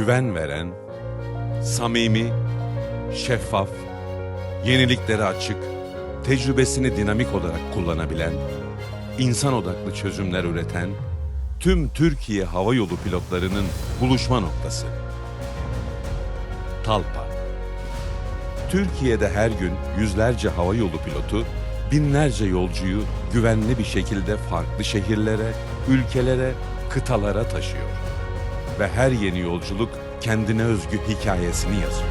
güven veren, samimi, şeffaf, yeniliklere açık, tecrübesini dinamik olarak kullanabilen, insan odaklı çözümler üreten, tüm Türkiye Hava Yolu pilotlarının buluşma noktası. Talpa. Türkiye'de her gün yüzlerce hava yolu pilotu binlerce yolcuyu güvenli bir şekilde farklı şehirlere, ülkelere, kıtalara taşıyor. Ve her yeni yolculuk kendine özgü hikayesini yazıyor.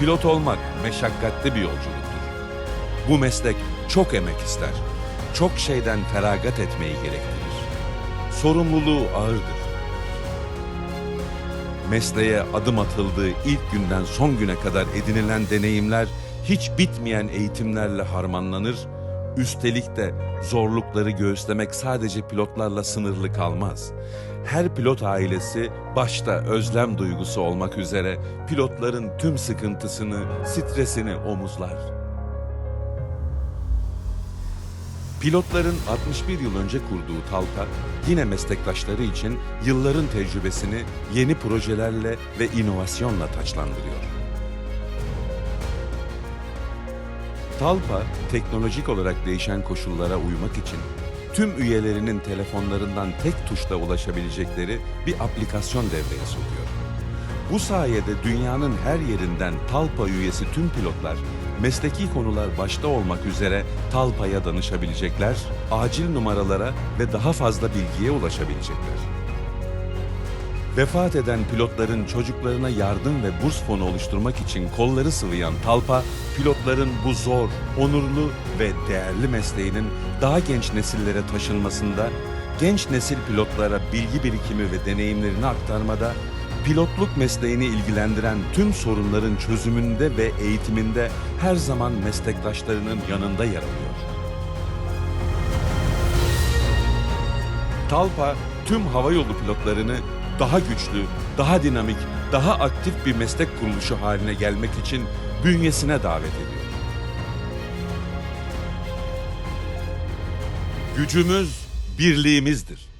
Pilot olmak meşakkatli bir yolculuktur. Bu meslek çok emek ister. Çok şeyden feragat etmeyi gerektirir. Sorumluluğu ağırdır. Mesleğe adım atıldığı ilk günden son güne kadar edinilen deneyimler hiç bitmeyen eğitimlerle harmanlanır. Üstelik de zorlukları göğüslemek sadece pilotlarla sınırlı kalmaz. Her pilot ailesi başta özlem duygusu olmak üzere pilotların tüm sıkıntısını, stresini omuzlar. Pilotların 61 yıl önce kurduğu Talpa, yine meslektaşları için yılların tecrübesini yeni projelerle ve inovasyonla taçlandırıyor. Talpa, teknolojik olarak değişen koşullara uymak için tüm üyelerinin telefonlarından tek tuşla ulaşabilecekleri bir aplikasyon devreye sokuyor. Bu sayede dünyanın her yerinden Talpa üyesi tüm pilotlar mesleki konular başta olmak üzere Talpa'ya danışabilecekler, acil numaralara ve daha fazla bilgiye ulaşabilecekler. Vefat eden pilotların çocuklarına yardım ve burs fonu oluşturmak için kolları sıvayan Talpa, pilotların bu zor, onurlu ve değerli mesleğinin daha genç nesillere taşınmasında, genç nesil pilotlara bilgi birikimi ve deneyimlerini aktarmada, pilotluk mesleğini ilgilendiren tüm sorunların çözümünde ve eğitiminde her zaman meslektaşlarının yanında yer alıyor. Talpa tüm havayolu pilotlarını daha güçlü, daha dinamik, daha aktif bir meslek kuruluşu haline gelmek için bünyesine davet ediyor. Gücümüz birliğimizdir.